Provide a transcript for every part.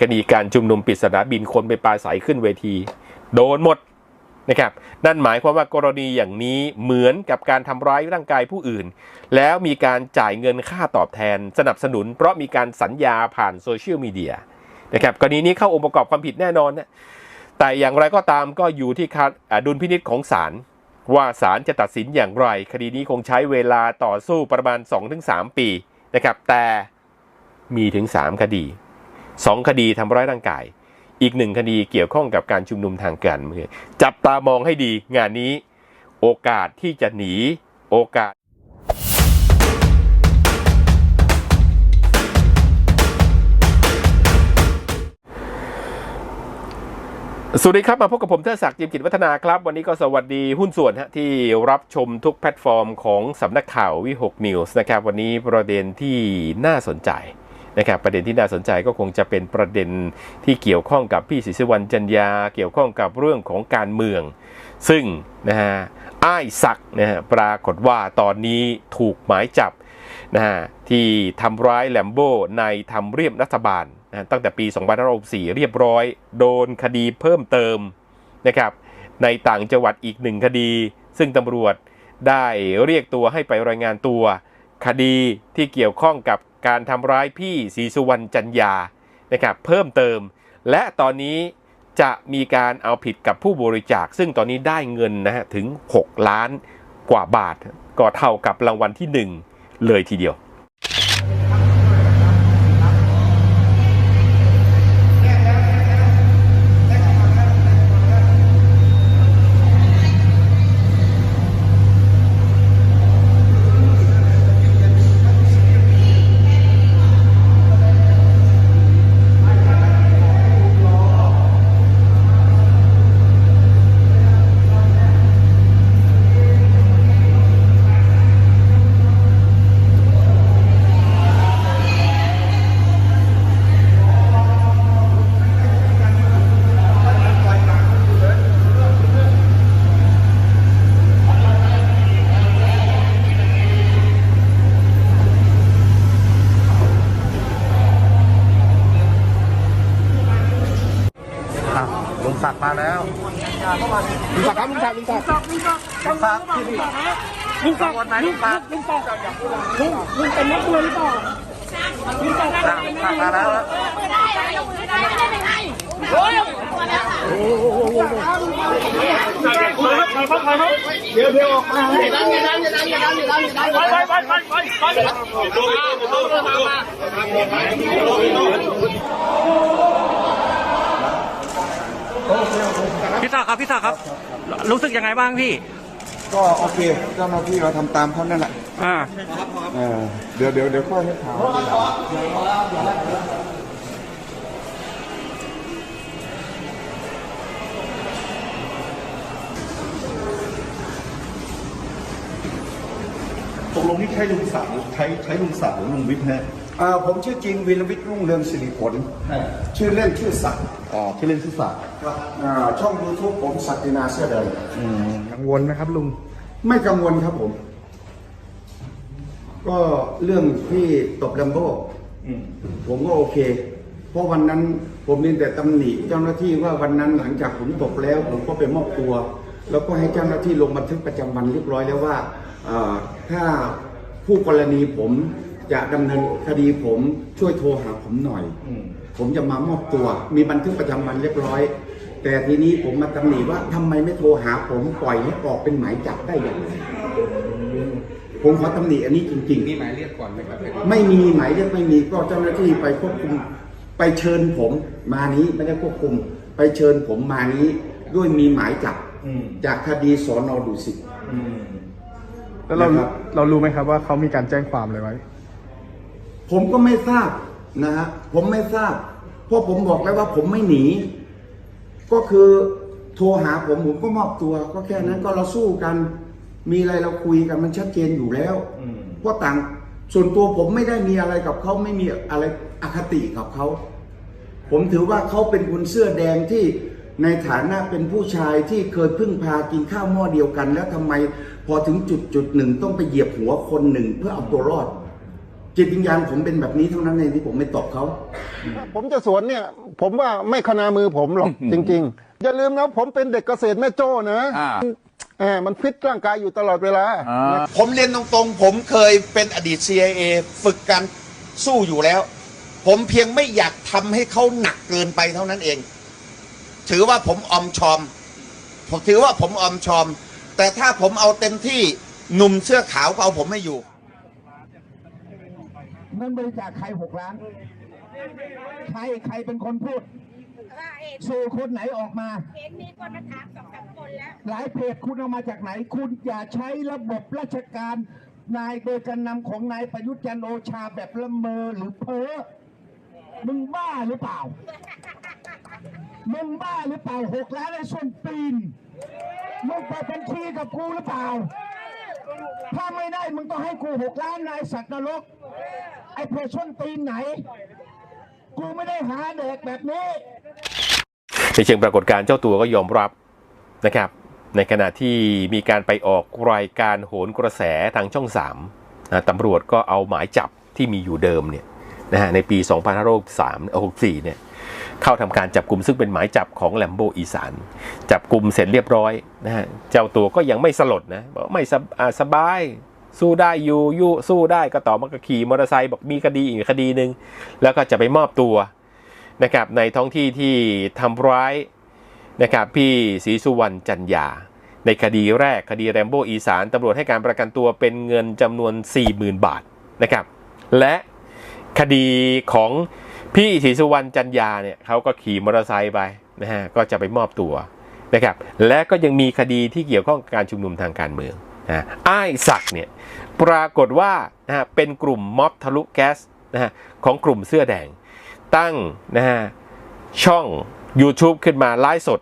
คดีการชุมนุมปริศนามบินคนไปปราศัยขึ้นเวที โดนหมดนะครับ นั่นหมายความว่ากรณีอย่างนี้เหมือนกับการทำร้ายร่างกายผู้อื่น แล้วมีการจ่ายเงินค่าตอบแทนสนับสนุน เพราะมีการสัญญาผ่านโซเชียลมีเดียนะครับกรณีนี้เข้าองค์ประกอบความผิดแน่นอนนะแต่อย่างไรก็ตามก็อยู่ที่ดุลพินิษของศาลว่าศาลจะตัดสินอย่างไร คดีนี้คงใช้เวลาต่อสู้ประมาณ 2-3 ปีนะครับแต่มีถึง 3 คดี 2 คดีทำร้ายร่างกาย อีกหนึ่งคดีเกี่ยวข้องกับการชุมนุมทางการเมืองจับตามองให้ดีงานนี้ โอกาสที่จะหนีโอกาสสวัสดีครับ มาพบกับผมเทอศักดิ์จิมกิจวัฒนาครับ วันนี้ก็สวัสดีหุ้นส่วนฮะที่รับชมทุกแพลตฟอร์มของสำนักข่าววิหกนิวส์นะครับ วันนี้ประเด็นที่น่าสนใจ นะครับประเด็นที่น่าสนใจก็คงจะเป็นประเด็นที่เกี่ยวข้องกับพี่ศรีสุวรรณจันยา เกี่ยวข้องกับเรื่องของการเมือง ซึ่งนะฮะอ้ายศักด์นะฮะปรากฏว่าตอนนี้ถูกหมายจับนะฮะที่ทำร้ายแลมโบ้ในทำเรียบรัฐบาลนะฮะตั้งแต่ปี2564เรียบร้อย โดนคดีเพิ่มเติมนะครับในต่างจังหวัดอีกหนึ่งคดี ซึ่งตำรวจได้เรียกตัวให้ไปรายงานตัว คดีที่เกี่ยวข้องกับการทำร้ายพี่ศรีสุวรรณจันยานะครับเพิ่มเติม และตอนนี้จะมีการเอาผิดกับผู้บริจาค ซึ่งตอนนี้ได้เงินนะฮะถึง 6 ล้านกว่าบาท ก็เท่ากับรางวัลที่ 1 เลยทีเดียว อะลุงศักดิ์มาแล้วลุงศักดิ์ครับลุงศักดิ์ลุงศักดิ์ลุง ศักดิ์ลุงศักดิ์ที่นี่ลุงศักดิ์วันไหนลุงศักดิ์ลุงศักดิ์ลุงลุงเป็นนักมวยหรือเปล่าลุงศักดิ์อะลุงศักดิ์มาแล้วนะเดี๋ยวเดี๋ยวออกมาอย่าดันอย่าดันอย่าดันอย่าดันอย่าดันอย่าดันไปไปไปไปไปไปพี่ศักดิ์ครับพี่ศักดิ์ครับ รู้สึกยังไงบ้างพี่ ก็โอเคเจ้าหน้าที่เราทำตามเขานั่นแหละอ่า เออเดี๋ยวเดี๋ยวเดี๋ยวค่อยให้ข่าวตกลงนี่ใช้ลุงศักดิ์หรือใช้ใช้ลุงศักดิ์หรือลุงวิทย์ฮะอ่า ผมชื่อจริงวีรวิทย์รุ่งเรืองสิริผล ชื่อเล่นชื่อศักดิ์อ๋อที่เล่นชื่อศักดิ์อ่าช่องยูทูบผมศักดินาเสื้อแดงกังวลไหมครับลุง ไม่กังวลครับผม ก็เรื่องที่ตบแลมโบ้ผมก็โอเค เพราะวันนั้นผมมีแต่ตำหนิเจ้าหน้าที่ว่าวันนั้นหลังจากผมตบแล้ว ผมก็ไปมอบตัว แล้วก็ให้เจ้าหน้าที่ลงบันทึกประจำวันเรียบร้อยแล้วว่าเอ่อถ้าผู้กรณีผม จะดำเนินคดีผมช่วยโทรหาผมหน่อยผมจะมามอบตัว มีบันทึกประจำวันเรียบร้อย แต่ทีนี้ผมมาตำหนิว่าทำไมไม่โทรหาผมปล่อยให้ออกเป็นหมายจับได้อย่างไรผมขอตำหนิอันนี้จริง ๆ มีหมายเรียกก่อนไหมครับไม่มีหมายเรียกไม่มีก็เจ้าหน้าที่ไปควบคุม ไปเชิญผมมานี้ไม่ได้ควบคุม ไปเชิญผมมานี้ด้วยมีหมายจับจากคดีสอนอดุสิตแล้วเรานะครับ เรารู้ไหมครับว่าเขามีการแจ้งความอะไรไว้ ผมก็ไม่ทราบนะฮะผมไม่ทราบ เพราะผมบอกแล้วว่าผมไม่หนี ก็คือโทรหาผมผมก็มอบตัว ก็แค่นั้นก็เราสู้กัน มีอะไรเราคุยกันมันชัดเจนอยู่แล้วเพราะต่างส่วนตัวผมไม่ได้มีอะไรกับเขาไม่มีอะไรอคติกับเขา ผมถือว่าเขาเป็นคนเสื้อแดงที่ในฐานะเป็นผู้ชายที่เคยพึ่งพากินข้าวหม้อเดียวกัน แล้วทำไมพอถึงจุดจุดหนึ่งต้องไปเหยียบหัวคนหนึ่งเพื่อเอาตัวรอด จิตวิญญาณผมเป็นแบบนี้เท่านั้นเองที่ผมไม่ตอบเขา ผมจะสวนเนี่ย ผมว่าไม่ขนามือผมหรอก จริง ๆ อย่าลืมนะผมเป็นเด็กเกษตรแม่โจ้นะอ่าแหมมันฟิตร่างกายอยู่ตลอดเวลา ผมเรียนตรงๆ ผมเคยเป็นอดีต CIA ฝึกการสู้อยู่แล้ว ผมเพียงไม่อยากทำให้เขาหนักเกินไปเท่านั้นเอง ถือว่าผมออมชอม ผมถือว่าผมออมชอม แต่ถ้าผมเอาเต็มที่หนุ่มเสื้อขาวก็เอาผมไม่อยู่เงินบริจาคใครหกล้าน ใครใครเป็นคนพูดว่าเห็นสื่อคนไหนออกมา เห็นมีคนมาถามสองสามคนแล้ว หลายเพจคุณเอามาจากไหน คุณอย่าใช้ระบบราชการนายโดยการนำของนายประยุทธ์จันทร์โอชาแบบละเมอหรือเพ้อมึงบ้าหรือเปล่า มึงบ้าหรือเปล่าหกล้านไอ้ส่วนปีน มึงเปิดบัญชีกับกูหรือเปล่า ถ้าไม่ได้มึงต้องให้กูหกล้านนายสัตว์นรก ไอ้เพจส้นตีนไหน กูไม่ได้หาเด็กแบบนี้ ในเชิงปรากฏการณ์เจ้าตัวก็ยอมรับนะครับ ในขณะที่มีการไปออกรายการโหนกระแสทางช่อง3นะตำรวจก็เอาหมายจับที่มีอยู่เดิมเนี่ยนะฮะในปี 2563เนี่ยเข้าทำการจับกลุ่มซึ่งเป็นหมายจับของแลมโบอีสาน จับกลุ่มเสร็จเรียบร้อยนะฮะเจ้าตัวก็ยังไม่สลดนะบอกไม่สบสบาย สู้ได้อยู่ยู่สู้ได้ก็ต่อมาก็ขี่มอเตอร์ไซค์บอกมีคดีอีกคดีหนึ่งแล้วก็จะไปมอบตัวนะครับในท้องที่ที่ทำร้ายนะครับพี่ศรีสุวรรณจันยา ในคดีแรกคดีแรมโบ้อีสานตำรวจให้การประกันตัวเป็นเงินจำนวน 40,000 บาทนะครับและคดีของพี่ศรีสุวรรณจันยาเนี่ยเขาก็ขี่มอเตอร์ไซค์ไปนะฮะก็จะไปมอบตัวนะครับและก็ยังมีคดีที่เกี่ยวข้องกับการชุมนุมทางการเมืองนะอ้ายศักดิ์เนี่ย ปรากฏว่านะฮะเป็นกลุ่มม็อบทะลุแก๊สนะฮะของกลุ่มเสื้อแดง ตั้งนะฮะช่อง YouTube ขึ้นมาไลฟ์สด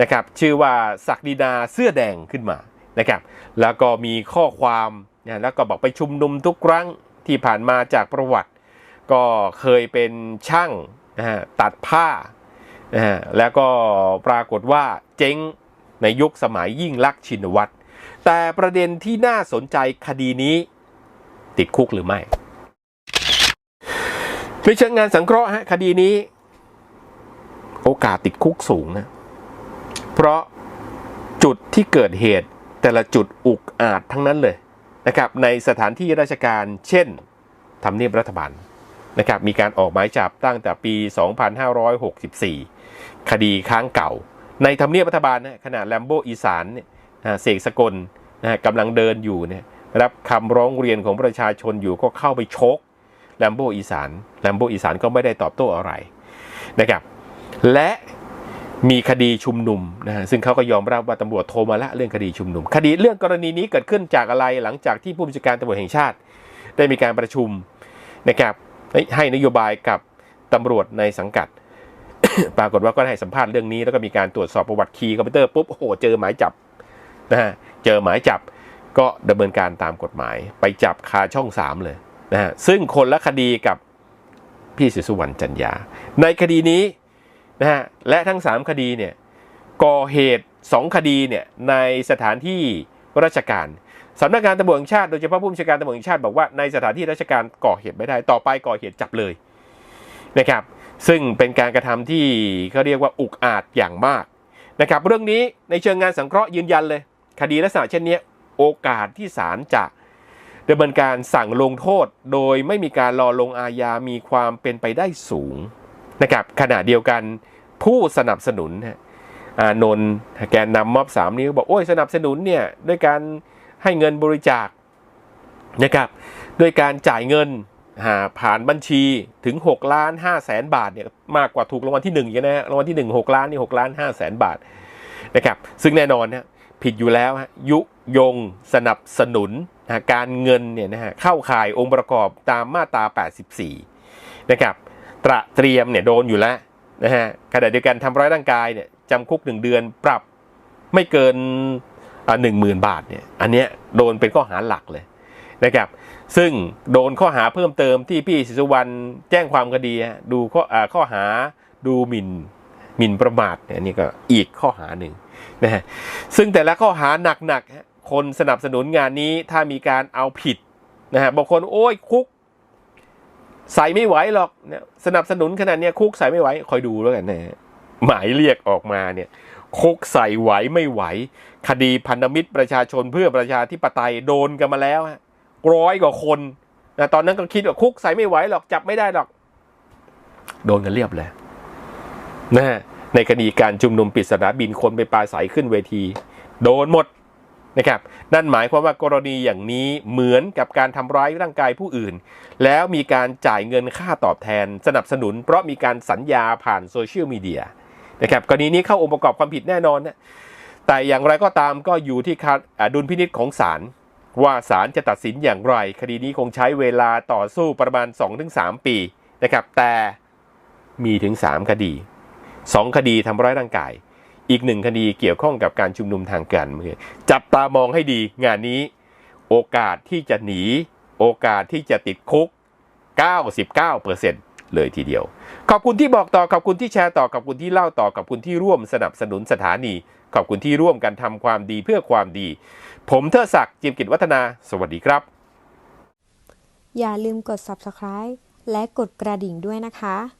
นะครับชื่อว่าศักดินาเสื้อแดงขึ้นมานะครับแล้วก็มีข้อความนะแล้วก็บอกไปชุมนุมทุกครั้งที่ผ่านมาจากประวัติ ก็เคยเป็นช่างนะฮะตัดผ้านะฮะแล้วก็ปรากฏว่าเจ๊งในยุคสมัยยิ่งลักษณ์ชินวัตร แต่ประเด็นที่น่าสนใจคดีนี้ ติดคุกหรือไม่ในเชิงงานสังเคราะห์ฮะคดีนี้ โอกาสติดคุกสูงนะ เพราะจุดที่เกิดเหตุแต่ละจุดอุกอาจทั้งนั้นเลยนะครับในสถานที่ราชการเช่นทำเนียบรัฐบาลนะครับมีการออกหมายจับตั้งแต่ปี 2564 คดีค้างเก่า ในทำเนียบรัฐบาลนะขณะแลมโบอีสานเนี่ย นะเสกสกลนะกำลังเดินอยู่เนี่ยรับคำร้องเรียนของประชาชนอยู่ก็เข้าไปชกแลมโบอีสานแลมโบอีสานก็ไม่ได้ตอบโต้อะไรนะครับและมีคดีชุมนุมนะฮะซึ่งเขาก็ยอมรับว่าตำรวจโทรมาละเรื่องคดีชุมนุม คดีเรื่องกรณีนี้เกิดขึ้นจากอะไรหลังจากที่ผู้บัญชาการตำรวจแห่งชาติ ได้มีการประชุมนะครับให้นโยบายกับตำรวจในสังกัด ปรากฏว่าก็ได้ให้สัมภาษณ์เรื่องนี้แล้วก็มีการตรวจสอบประวัติคีย์คอมพิวเตอร์ปุ๊บโอ้โหเจอหมายจับ นะฮะเจอหมายจับก็ดำเนินการตามกฎหมาย ไปจับคาช่องสามเลยนะฮะซึ่งคนละคดีกับพี่ศรีสุวรรณจันยา ในคดีนี้นะฮะและทั้ง 3 คดีเนี่ยก่อเหตุ 2 คดีเนี่ยในสถานที่ราชการสำนักงานตำรวจแห่งชาติโดยเฉพาะผู้บัญชาการตำรวจแห่งชาติบอกว่าในสถานที่ราชการก่อเหตุไม่ได้ต่อไปก่อเหตุจับเลยนะครับซึ่งเป็นการกระทำที่เขาเรียกว่าอุกอาจอย่างมากนะครับเรื่องนี้ในเชิงงานสังเคราะห์ยืนยันเลย คดีลักษณะเช่นนี้โอกาสที่ศาลจะดำเนินการสั่งลงโทษ โดยไม่มีการรอลงอาญามีความเป็นไปได้สูงนะครับขณะเดียวกันผู้สนับสนุนอานนท์แกนนำม็อบสามนี้บอกโอ้ยสนับสนุนเนี่ยด้วยการให้เงินบริจาคนะครับด้วยการจ่ายเงินผ่านบัญชีถึง6ล้าน5แสนบาทเนี่ยมากกว่าถูกรางวัลที่1อีกนะฮะรางวัลที่ 1 6 ล้านนี่6ล้าน5แสนบาทนะครับซึ่งแน่นอนนะ ผิดอยู่แล้วฮะยุยงสนับสนุนนะการเงินเนี่ยนะฮะเข้าข่ายองค์ประกอบตามมาตรา 84 นะครับ ตระเตรียมเนี่ยโดนอยู่แล้วนะฮะขณะเดียวกันทำร้ายร่างกายเนี่ยจำคุก 1 เดือนปรับไม่เกินหนึ่งหมื่นบาทเนี่ยอันเนี้ยโดนเป็นข้อหาหลักเลยนะครับซึ่งโดนข้อหาเพิ่มเติมที่พี่ศรีสุวรรณแจ้งความคดีดูข้ออข้อหาดูหมิ่นหมิ่นประมาทเนี่ยนี่ก็อีกข้อหาหนึ่ง นะซึ่งแต่ละข้อหาหนักๆคนสนับสนุนงานนี้ถ้ามีการเอาผิดนะฮะบางคนโอ้ยคุก ใส่ไม่ไหวหรอกเนี่ยสนับสนุนขนาดเนี้ยคุกใส่ไม่ไหวคอยดูแล้วกันนะฮะหมายเรียกออกมาเนี่ยคุกใส่ไหวไม่ไหว คดีพันธมิตรประชาชนเพื่อประชาธิปไตยโดนกันมาแล้วฮะร้อยกว่าคนนะตอนนั้นก็คิดว่าคุกใส่ไม่ไหวหรอกจับไม่ได้หรอก โดนกันเรียบเลยนะฮะ ในคดีการชุมนุมปริศนามบินคนไปปราศัยขึ้นเวที โดนหมดนะครับนั่นหมายความว่ากรณีอย่างนี้เหมือนกับการทำร้ายร่างกายผู้อื่น แล้วมีการจ่ายเงินค่าตอบแทนสนับสนุน เพราะมีการสัญญาผ่านโซเชียลมีเดียนะครับกรณีนี้เข้าองค์ประกอบความผิดแน่นอนนะแต่อย่างไรก็ตามก็อยู่ที่ดุลพินิษของศาลว่าศาลจะตัดสินอย่างไร คดีนี้คงใช้เวลาต่อสู้ประมาณ 2-3 ปีนะครับแต่มีถึง 3 คดี 2 คดีทำร้ายร่างกาย อีกหนึ่งคดีเกี่ยวข้องกับการชุมนุมทางการเมืองจับตามองให้ดีงานนี้โอกาสที่จะหนี โอกาสที่จะติดคุก 99%เลยทีเดียว ขอบคุณที่บอกต่อขอบคุณที่แชร์ต่อขอบคุณที่เล่าต่อขอบคุณที่ร่วมสนับสนุนสถานี ขอบคุณที่ร่วมกันทำความดีเพื่อความดี ผมเทอศักดิ์จิมกิจวัฒนา สวัสดีครับ อย่าลืมกด subscribe และกดกระดิ่งด้วยนะคะ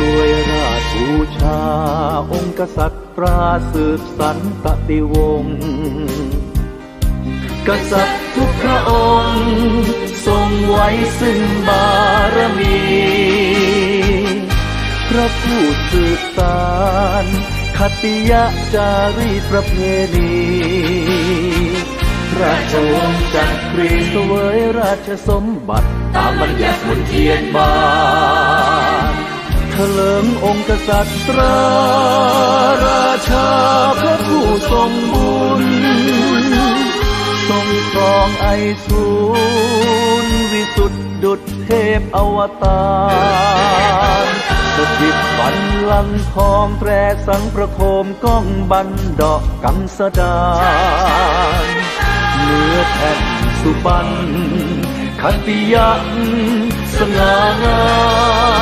ด้วยราชบูชา องค์กษัตริย์ตราสืบสันตติวงศ์กษัตริย์ทุกพระองค์ ทรงไว้ซึ่งบารมี พระผู้สืบสารคติยะจารีประเพณีราชวงศ์จักรีเสวยราชสมบัติ ตามบัญญัติมนเทียนบาน เถลิงองค์กษัตริย์ราราชาพระผู้ทรงบุญ ทรงครองไอสูรวิสุทธิดุจเทพอวตารสถิตบันลังทองแตรสังประโคมก้องบันดอกกังสดานเนื้อแผ่นสุบันคติยักสง่างาม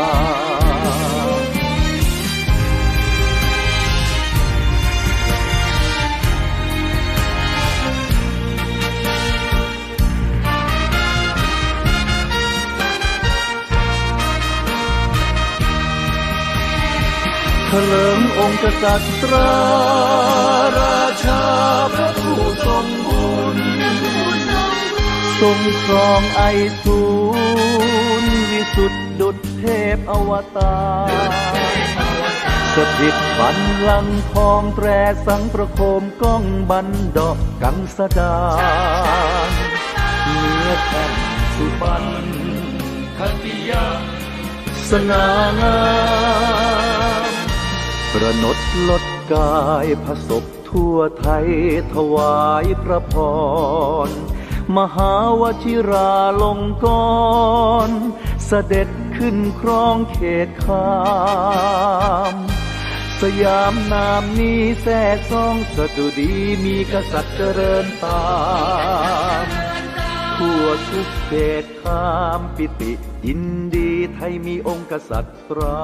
เถลิงองค์กษัตริย์ราราชาพระผู้ทรงบุญทรงครองไอสูรวิสุทธิดุจเทพอวตารสถิตบันลังทองแตรสังประโคมก้องบันดอกกังสดานเนื้อแผ่นสุบันคติยาสง่างา ประนดลดกายพระศพทั่วไทยถวายพระพร มหาวชิราลงกรณ์เสด็จขึ้นครองเขตขามสยามนามนี้แท่ซองสะดุดีมีกษัตริย์เจริญตามทั่วทุกเขตขามปิติยินดีไทยมีองค์กษัตริย์ตรา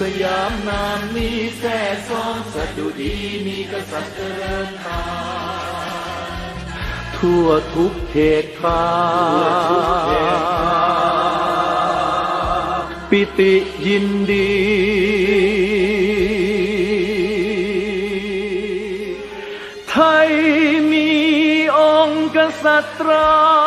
สยามนามนี้แท่ซ้องสะดุดีมีกษัตริย์เจริญตามทั่วทุกเขตคาปิติยินดี ไทยมีองค์กษัตรา